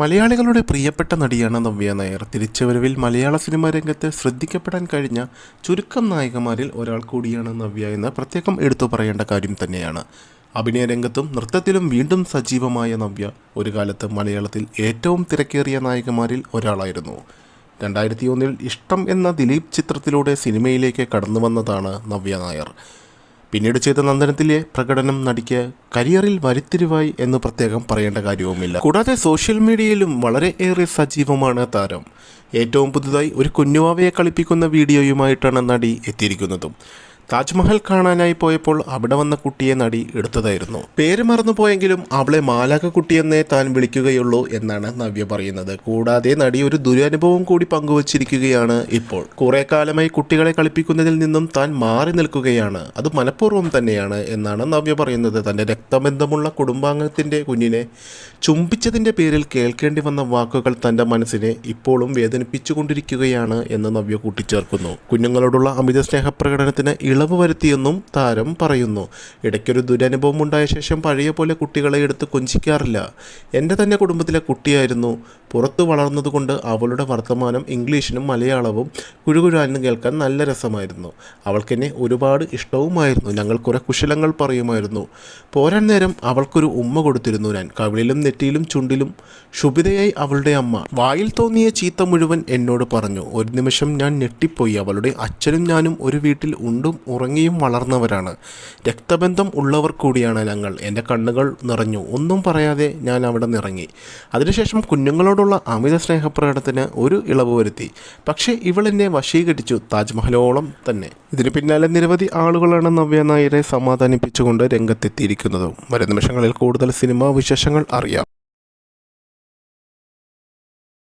മലയാളികളുടെ പ്രിയപ്പെട്ട നടിയാണ് നവ്യ നായർ. തിരിച്ചുവരവിൽ മലയാള സിനിമാ രംഗത്ത് ശ്രദ്ധിക്കപ്പെടാൻ കഴിഞ്ഞ ചുരുക്കം നായികമാരിൽ ഒരാൾ കൂടിയാണ് നവ്യ എന്ന് പ്രത്യേകം എടുത്തു പറയേണ്ട കാര്യം തന്നെയാണ്. അഭിനയ രംഗത്തും നൃത്തത്തിലും വീണ്ടും സജീവമായ നവ്യ ഒരു കാലത്ത് മലയാളത്തിൽ ഏറ്റവും തിരക്കേറിയ നായികമാരിൽ ഒരാളായിരുന്നു. രണ്ടായിരത്തി ഒന്നിൽ ഇഷ്ടം എന്ന ദിലീപ് ചിത്രത്തിലൂടെ സിനിമയിലേക്ക് കടന്നു വന്നതാണ് നവ്യ നായർ. പിന്നീട് ചെയ്ത നന്ദനത്തിലെ പ്രകടനം നടിക്ക് കരിയറിൽ വരിത്തിരിവായി എന്ന് പ്രത്യേകം പറയേണ്ട കാര്യവുമില്ല. കൂടാതെ സോഷ്യൽ മീഡിയയിലും വളരെ ഏറെ സജീവമാണ് താരം. ഏറ്റവും പുതുതായി ഒരു കുഞ്ഞുവാവയെ കളിപ്പിക്കുന്ന വീഡിയോയുമായിട്ടാണ് നടി എത്തിയിരിക്കുന്നതും. താജ്മഹൽ കാണാനായി പോയപ്പോൾ അവിടെ വന്ന കുട്ടിയെ നടി എടുത്തതായിരുന്നു. പേര് മറന്നുപോയെങ്കിലും അവളെ മാലാക കുട്ടിയെന്നേ താൻ വിളിക്കുകയുള്ളൂ എന്നാണ് നവ്യ പറയുന്നത്. കൂടാതെ നടി ഒരു ദുരനുഭവം കൂടി പങ്കുവച്ചിരിക്കുകയാണ് ഇപ്പോൾ. കുറെ കാലമായി കുട്ടികളെ കളിപ്പിക്കുന്നതിൽ നിന്നും താൻ മാറി നിൽക്കുകയാണ്. അത് മനഃപൂർവം തന്നെയാണ് എന്നാണ് നവ്യ പറയുന്നത്. തന്റെ രക്തബന്ധമുള്ള കുടുംബാംഗത്തിന്റെ കുഞ്ഞിനെ ചുംബിച്ചതിന്റെ പേരിൽ കേൾക്കേണ്ടി വന്ന വാക്കുകൾ തന്റെ മനസ്സിനെ ഇപ്പോഴും വേദനിപ്പിച്ചുകൊണ്ടിരിക്കുകയാണ് എന്ന് നവ്യ കൂട്ടിച്ചേർക്കുന്നു. കുഞ്ഞുങ്ങളോടുള്ള അമിത സ്നേഹപ്രകടനത്തിന് ഇളവ് വരുത്തിയെന്നും താരം പറയുന്നു. ഇടയ്ക്കൊരു ദുരനുഭവം ഉണ്ടായ ശേഷം പഴയ പോലെ കുട്ടികളെ എടുത്ത് കൊഞ്ചിക്കാറില്ല. എന്റെ തന്നെ കുടുംബത്തിലെ കുട്ടിയായിരുന്നു. പുറത്തു വളർന്നതുകൊണ്ട് അവളുടെ വർത്തമാനം ഇംഗ്ലീഷിനും മലയാളവും കുഴുകുഴാനും കേൾക്കാൻ നല്ല രസമായിരുന്നു. അവൾക്കെന്നെ ഒരുപാട് ഇഷ്ടവുമായിരുന്നു. ഞങ്ങൾ കുറേ കുശലങ്ങൾ പറയുമായിരുന്നു. പോരാൻ നേരം അവൾക്കൊരു ഉമ്മ കൊടുത്തിരുന്നു ഞാൻ. കവിളിലും നെറ്റിയിലും ചുണ്ടിലും ശുഭിതയായി അവളുടെ അമ്മ. വായിൽ തോന്നിയ ചീത്ത മുഴുവൻ എന്നോട് പറഞ്ഞു. ഒരു നിമിഷം ഞാൻ ഞെട്ടിപ്പോയി. അവളുടെ അച്ഛനും ഞാനും ഒരു വീട്ടിൽ ഉണ്ടും ഉറങ്ങിയും വളർന്നവരാണ്. രക്തബന്ധം ഉള്ളവർ കൂടിയാണ് ഞങ്ങൾ. എന്റെ കണ്ണുകൾ നിറഞ്ഞു. ഒന്നും പറയാതെ ഞാൻ അവിടെ നിറങ്ങി. അതിനുശേഷം കുഞ്ഞുങ്ങളോടുള്ള അമിത സ്നേഹപ്രകടനത്തിന് ഒരു ഇളവ് വരുത്തി. പക്ഷേ ഇവളെന്നെ വശീകരിച്ചു. താജ്മഹലോളം തന്നെ. ഇതിന് പിന്നാലെ നിരവധി ആളുകളാണ് നവ്യ നായരെ സമാധാനിപ്പിച്ചുകൊണ്ട് രംഗത്തെത്തിയിരിക്കുന്നതും. വരും നിമിഷങ്ങളിൽ കൂടുതൽ സിനിമാ വിശേഷങ്ങൾ അറിയാം.